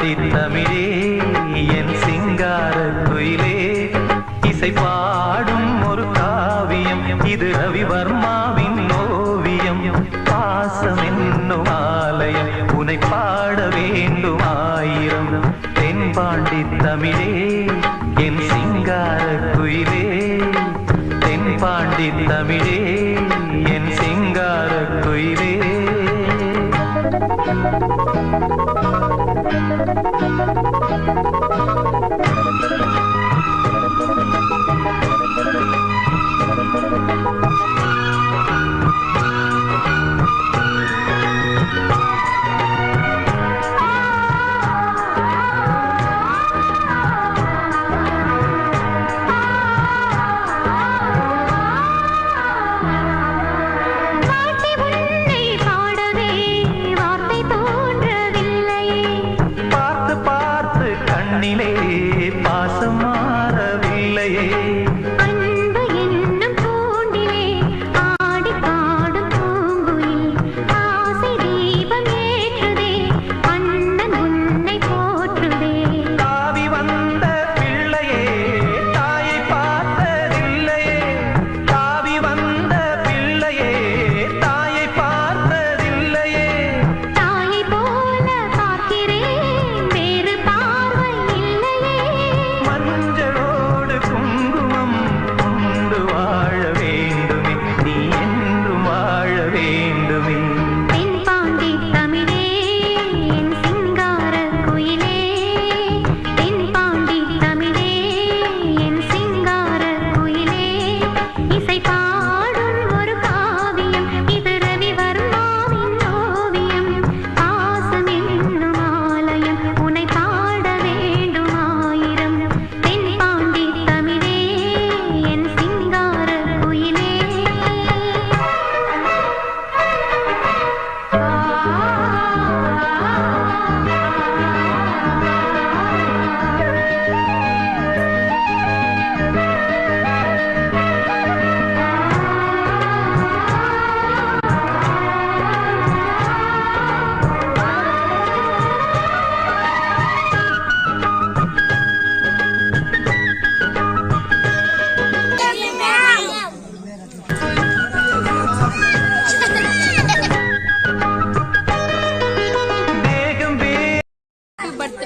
பாட்டி தமிழே என் சிங்கார துயிலே இசை பாடும் ஒரு காவியம் இது ரவிவர்மாவின் ஓவியம். பாசம் என்னும் ஆலயம் உனை பாட வேண்டும் ஆயிரம் தென் பாண்டி தமிழே என் சிங்கார துயிலே தென் பாண்டி தமிழே என் சிங்கார துயிலே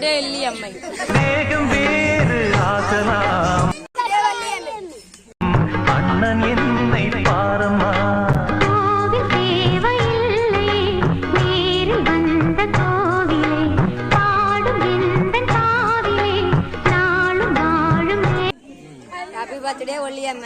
తిరుమలడే వెళ్ళి అమ్మాయి హ్యాపీ బర్త్డే ఒళ్ళి అమ్మ